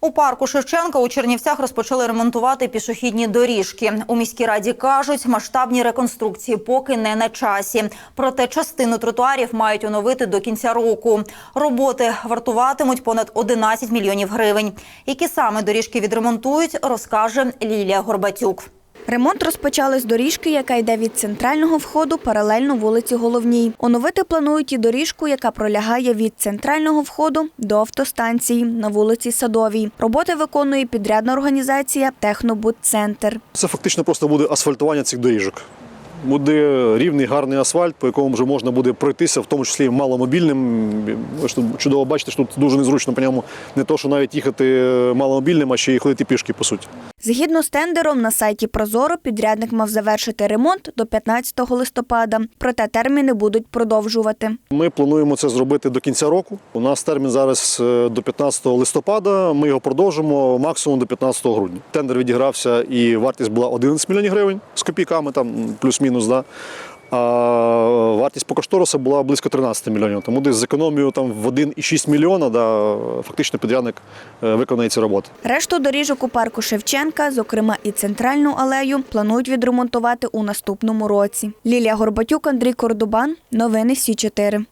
У парку Шевченка у Чернівцях розпочали ремонтувати пішохідні доріжки. У міській раді кажуть, масштабні реконструкції поки не на часі. Проте частину тротуарів мають оновити до кінця року. Роботи вартуватимуть понад 11 мільйонів гривень. Які саме доріжки відремонтують, розкаже Лілія Горбатюк. Ремонт розпочали з доріжки, яка йде від центрального входу паралельно вулиці Головній. Оновити планують і доріжку, яка пролягає від центрального входу до автостанції на вулиці Садовій. Роботи виконує підрядна організація Технобудцентр. Це фактично просто буде асфальтування цих доріжок. Буде рівний гарний асфальт, по якому вже можна буде пройтися, в тому числі маломобільним. Ви ж чудово бачите, що тут дуже незручно по ньому не то, що навіть їхати маломобільним, а ще й ходити пішки, по суті. Згідно з тендером, на сайті Прозоро підрядник мав завершити ремонт до 15 листопада. Проте терміни будуть продовжувати. Ми плануємо це зробити до кінця року. У нас термін зараз е, до 15 листопада. Ми його продовжимо максимум до 15 грудня. Тендер відігрався і вартість була 11 мільйонів гривень з копійками, там плюс-мінус. Да. А вартість по кошторису була близько 13 мільйонів. Тому десь з економією там в 1,6 мільйона да, фактично підрядник е, виконає ці роботи. Решту доріжок у парку Шевченка, зокрема і центральну алею, планують відремонтувати у наступному році. Лілія Горбатюк, Андрій Кордубан. Новини Сі 4